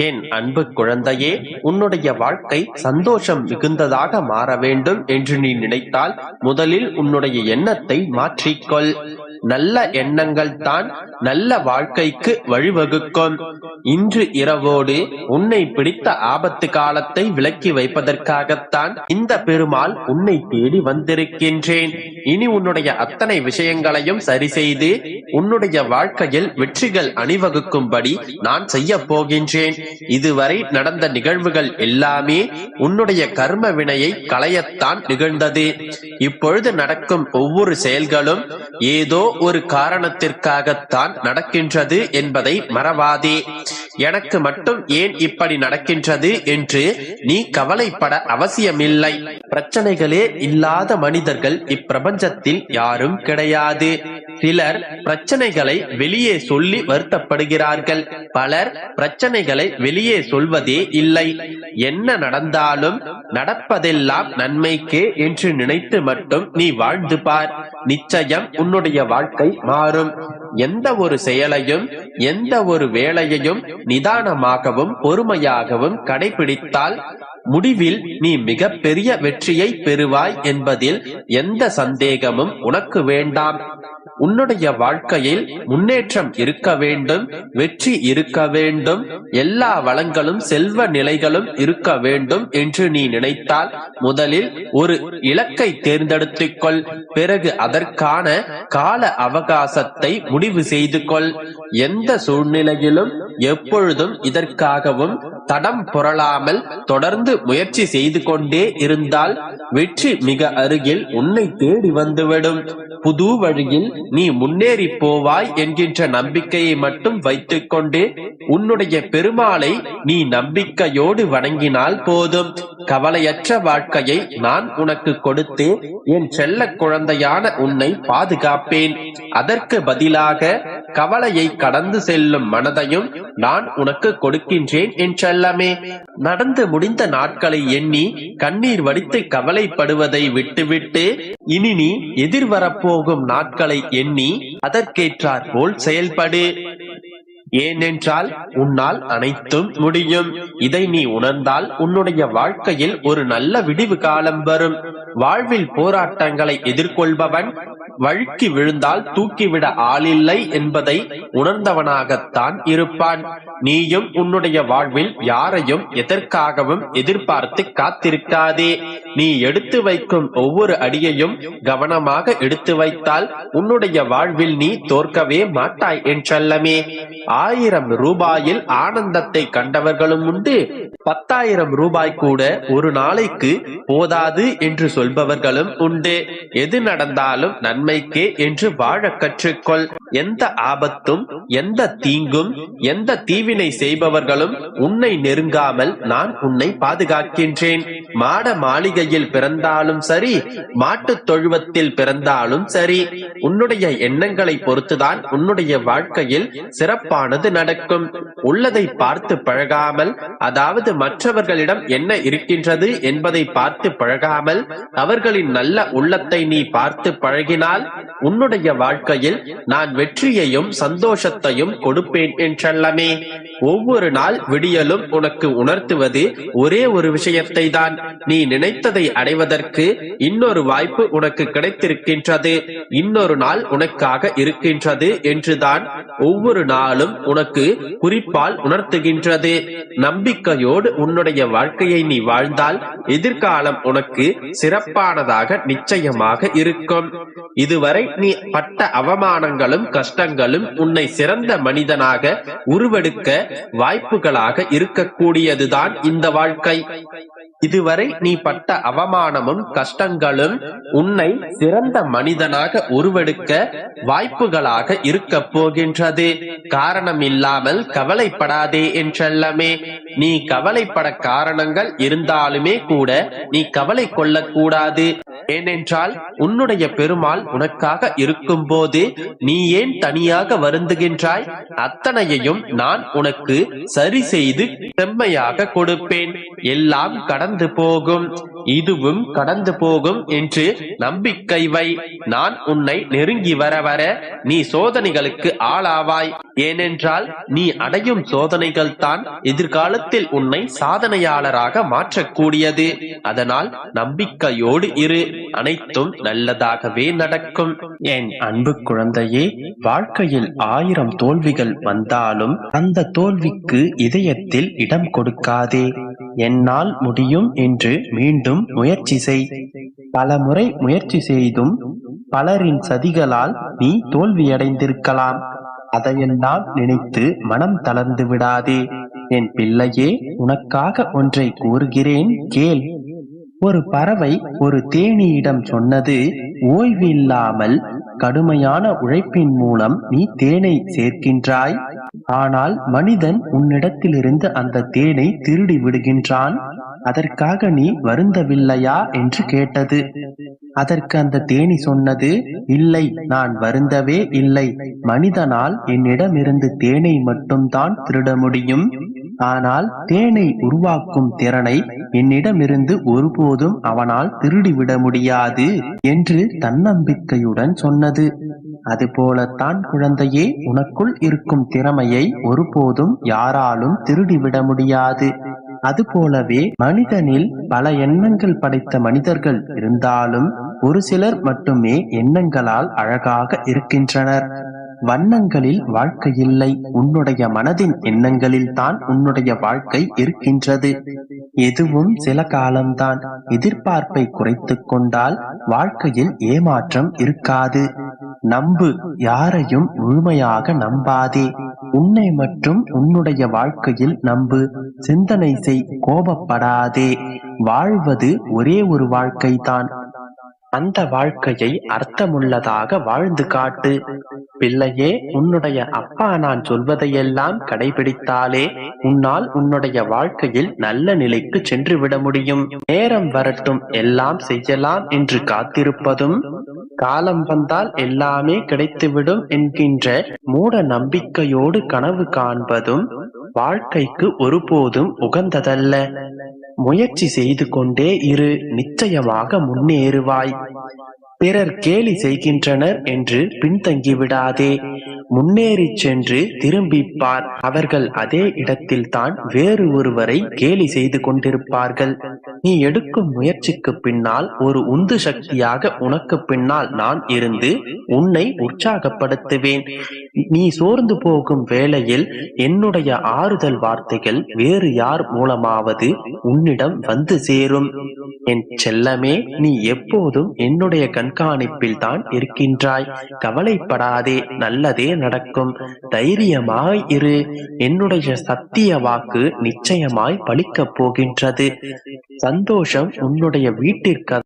என் அன்பு குழந்தையே உன்னுடைய வாழ்க்கை சந்தோஷம் மிகுந்ததாக மாற வேண்டும் என்று நீ நினைத்தால் முதலில் உன்னுடைய எண்ணத்தை மாற்றிக்கொள். நல்ல எண்ணங்கள் தான் நல்ல வாழ்க்கைக்கு வழிவகுக்கும். இன்று இரவோடு உன்னை பிடித்த ஆபத்து காலத்தை விலக்கி வைப்பதற்காகத்தான் இந்த பெருமாள் உன்னை தேடி வந்திருக்கின்றேன். இனி உன்னுடைய அத்தனை விஷயங்களையும் சரி செய்து உன்னுடைய வாழ்க்கையில் வெற்றிகள் அணிவகுக்கும்படி நான் செய்ய போகின்றேன். இதுவரை நடந்த நிகழ்வுகள் எல்லாமே உன்னுடைய கர்ம வினையை களையத்தான் நிகழ்ந்தது. இப்பொழுது நடக்கும் ஒவ்வொரு செயல்களும் ஏதோ ஒரு காரணத்திற்காகத்தான் நடக்கின்றது என்பதை மறவாதே. எனக்கு மட்டும் ஏன் இப்படி நடக்கின்றது என்று நீ கவலைப்பட அவசியமில்லை. பிரச்சனைகளே இல்லாத மனிதர்கள் இப்பிரபஞ்சத்தில் யாரும் கிடையாது. சிலர் பிரச்சனைகளை வெளியே சொல்லி வருத்தப்படுகிறார்கள். பலர் பிரச்சனைகளை வெளியே சொல்வதே இல்லை. என்ன நடந்தாலும் நடப்பதெல்லாம் நன்மைக்கே என்று நினைத்து மட்டும் நீ வாழ்ந்து பார். நிச்சயம் உன்னுடைய வாழ்க்கை மாறும். எந்த ஒரு செயலையும் எந்த ஒரு வேலையையும் நிதானமாகவும் பொறுமையாகவும் கடைபிடித்தால் முடிவில் நீ மிக பெரிய வெற்றியை பெறுவாய் என்பதில் எந்த சந்தேகமும் உனக்கு வேண்டாம். உன்னுடைய வாழ்க்கையில் முன்னேற்றம் இருக்க வேண்டும் வெற்றி இருக்க வேண்டும் எல்லா வளங்களும் செல்வ நிலைகளும் இருக்க வேண்டும் என்று நீ நினைத்தால் முதலில் ஒரு இலக்கை தேர்ந்தெடுத்துக் கொள் பிறகு அதற்கான கால அவகாசத்தை முடிவு செய்து கொள் எந்த சூழ்நிலையிலும் எப்பொழுதும் இதற்காகவும் தடம் புரளாமல் தொடர்ந்து முயற்சி செய்து கொண்டே இருந்தால் வெற்றி மிக அருகில் உன்னை தேடி வந்துவிடும். புது வழியில் நீ முன்னேறி போவாய் என்கின்ற நம்பிக்கையை மட்டும் வைத்துக் கொண்டு உன்னுடைய பெருமாளை நீ நம்பிக்கையோடு வணங்கினால் போதும். கவலையற்ற வாழ்க்கையை நான் உனக்கு கொடுத்து என் செல்ல குழந்தையான உன்னை பாதுகாப்பேன். அதற்கு பதிலாக கவலையை கடந்து செல்லும் மனதையும் நான் உனக்கு கொடுக்கின்றேன் என் செல்லமே நடந்து முடிந்த நாட்களை எண்ணி கண்ணீர் வடித்து கவலைப்படுவதை விட்டுவிட்டு இனி நீ எதிர்வரப்போகும் நாட்களை எண்ணி அதற்கேற்றாற் போல் செயல்படு. ஏனென்றால் உன்னால் அனைத்தும் முடியும். இதை நீ உணர்ந்தால் உன்னுடைய வாழ்க்கையில் ஒரு நல்ல விடிவு காலம் வரும். வாழ்வில் போராட்டங்களை எதிர்கொள்பவன் வழுக்கி விழுந்தால் தூக்கிவிட ஆளில்லை என்பதை உணர்ந்தவனாகத்தான் இருப்பான். நீயும் உன்னுடைய வாழ்வில் யாரையும் எதற்காகவும் எதிர்பார்த்து காத்திருக்காதே. நீ எடுத்து வைக்கும் ஒவ்வொரு அடியையும் கவனமாக எடுத்து வைத்தால் உன்னுடைய வாழ்வில் நீ தோற்கவே மாட்டாய் என்றல்லமே. ஆயிரம் ரூபாயில் ஆனந்தத்தை கண்டவர்களும் உண்டு. பத்தாயிரம் ரூபாய் கூட ஒரு நாளைக்கு போதாது என்று சொல்பவர்களும் உண்டு. எது நடந்தாலும் நன்மைக்கே என்று வாழ கற்றுக்கொள். எந்த ஆபத்தும் எந்த தீங்கும் எந்த தீவினை செய்பவர்களும் உன்னை நெருங்காமல் நான் உன்னை பாதுகாக்கின்றேன். மாட மாளிகையில் பிறந்தாலும் சரி மாட்டுத் தொழுவத்தில் பிறந்தாலும் சரி உன்னுடைய எண்ணங்களை பொறுத்துதான் உன்னுடைய வாழ்க்கையில் சிறப்பானது நடக்கும். உள்ளதை பார்த்து பழகாமல் அதாவது மற்றவர்களிடம் என்ன இருக்கின்றது என்பதை பார்த்து பழகாமல் அவர்களின் நல்ல உள்ளத்தை நீ பார்த்து பழகினால் உன்னுடைய வாழ்க்கையில் நான் வெற்றியையும் சந்தோஷத்தையும் கொடுப்பேன் என்றல்லமே. ஒவ்வொரு நாள் விடியலும் உனக்கு உணர்த்துவது ஒரே ஒரு விஷயத்தை தான் நீ நினைத்ததை அடைவதற்கு இன்னொரு வாய்ப்பு உனக்கு கிடைத்திருக்கின்றது. இன்னொரு நாள் உனக்காக இருக்கின்றது என்றுதான் ஒவ்வொரு நாளும் உனக்கு குறிப்பால் உணர்த்துகின்றது. நம்பிக்கையோடு உன்னுடைய வாழ்க்கையை நீ வாழ்ந்தால் எதிர்காலம் உனக்கு சிறப்பானதாக நிச்சயமாக இருக்கும். இதுவரை நீ பட்ட அவமானங்களும் கஷ்டங்களும் உன்னை சிறந்த மனிதனாக உருவெடுக்க வாய்ப்புகளாக இருக்கக்கூடியதுதான் இந்த வாழ்க்கை. இதுவரை நீ பட்ட அவமானமும் கஷ்டங்களும் உன்னை சிறந்த மனிதனாக உருவெடுக்க வாய்ப்புகளாக இருக்க போகின்றது. காரணம் இல்லாமல் கவலைப்படாதே என்றெல்லாமே. நீ கவலைப்பட காரணங்கள் இருந்தாலுமே கூட நீ கவலை கொள்ளக்கூடாது. ஏனென்றால் உன்னுடைய பெருமாள் உனக்காக இருக்கும்போது நீ ஏன் தனியாக வருந்துகின்றாய்? அத்தனையையும் நான் உனக்கு சரி செய்து செம்மையாக கொடுப்பேன். எல்லாம் கடந்து போகும். இதுவும் கடந்து போகும் என்று நம்பிக்கை வை. நான் உன்னை நெருங்கி வர வர நீ சோதனைகளுக்கு ஆளாவாய். ஏனென்றால் நீ அடையும் சோதனைகள் தான் எதிர்காலத்தில் உன்னை சாதனையாளராக மாற்றக்கூடியது. அதனால் நம்பிக்கையோடு இரு. அனைத்தும் நல்லதாகவே நடக்கும். என் அன்பு குழந்தையே வாழ்க்கையில் ஆயிரம் தோல்விகள் வந்தாலும் அந்த தோல்விக்கு இதயத்தில் இடம் கொடுக்காதே. என்னால் முடியும் என்று மீண்டும் முயற்சி செய். பல முறை முயற்சி செய்தும் பலரின் சதிகளால் நீ தோல்வியடைந்திருக்கலாம். அதையெல்லாம் நினைத்து மனம் தளர்ந்து விடாதே. என் பிள்ளையே உனக்காக ஒன்றை கூறுகிறேன் கேள். ஒரு பறவை ஒரு தேனியிடம் சொன்னது ஓய்வு இல்லாமல் கடுமையான உழைப்பின் மூலம் நீ தேனை சேர்க்கின்றாய். ஆனால் மனிதன் உன்னிடத்திலிருந்து அந்த தேனை திருடி விடுகின்றான். அதற்காக நீ வருந்தவில்லையா என்று கேட்டது. அதற்கு அந்த தேனி சொன்னது இல்லை நான் வருந்தவே இல்லை. மனிதனால் என்னிடமிருந்து தேனை மட்டும்தான் திருட முடியும். ஆனால் தேனை உருவாக்கும் திறனை என்னிடமிருந்து ஒருபோதும் அவனால் திருடிவிட முடியாது என்று தன்னம்பிக்கையுடன் சொன்னது. அதுபோலத்தான் குழந்தையே உனக்குள் இருக்கும் திறமையை ஒருபோதும் யாராலும் திருடிவிட முடியாது. அதுபோலவே மனிதனில் பல எண்ணங்கள் படைத்த மனிதர்கள் இருந்தாலும் ஒரு சிலர் மட்டுமே எண்ணங்களால் அழகாக இருக்கின்றனர். வண்ணங்களில் வாழ்க்கை இல்லை. உன்னுடைய மனதின் எண்ணங்களில் தான் உன்னுடைய வாழ்க்கை இருக்கின்றது. எதுவும் சில காலம்தான் எதிர்பார்ப்பை குறைத்துக் கொண்டால் வாழ்க்கையில் ஏமாற்றம் இருக்காது. நம்பு யாரையும் முழுமையாக நம்பாதே. உன்னை மற்றும் உன்னுடைய வாழ்க்கையில் நம்பு. சிந்தனை செய் கோபப்படாதே. வாழ்வது ஒரே ஒரு வாழ்க்கைதான். அந்த வாழ்க்கையை அர்த்தமுள்ளதாக வாழ்ந்து காட்டு. பிள்ளையே உன்னுடைய அப்பா நான் சொல்வதையெல்லாம் கடைபிடித்தாலே உன்னால் உன்னுடைய வாழ்க்கையில் நல்ல நிலைக்கு சென்று விட முடியும். நேரம் வரட்டும் எல்லாம் செய்யலாம் என்று காத்திருப்பதும் காலம் வந்தால் எல்லாமே கிடைத்துவிடும் என்கின்ற மூட நம்பிக்கையோடு கனவு காண்பதும் வாழ்க்கைக்கு ஒருபோதும் உகந்ததல்ல. முயற்சி செய்து கொண்டே இரு நிச்சயமாக முன்னேறுவாய். பிறர் கேலி செய்கின்றனர் என்று பின்தங்கி விடாதே முன்னேறிச் சென்று திரும்பிப்பார். அவர்கள் அதே இடத்தில் தான் வேறு ஒருவரை கேலி செய்து கொண்டிருப்பார்கள். நீ எடுக்கும் முயற்சிக்கு பின்னால் ஒரு உந்து சக்தியாக உனக்கு பின்னால் நான் இருந்து உன்னை உற்சாகப்படுத்துவேன். நீ சோர்ந்து போகும் வேளையில் என்னுடைய ஆறுதல் வார்த்தைகள் வேறு யார் மூலமாவது உன்னிடம் வந்து சேரும். என் செல்லமே நீ எப்போதும் என்னுடைய கண்காணிப்பில் தான் இருக்கின்றாய். கவலைப்படாதே நல்லதே நடக்கும். தைரியமாய் இரு. என்னுடைய சத்திய வாக்கு நிச்சயமாய் பலிக்கப் போகின்றது. சந்தோஷம் உன்னுடைய வீட்டிற்கு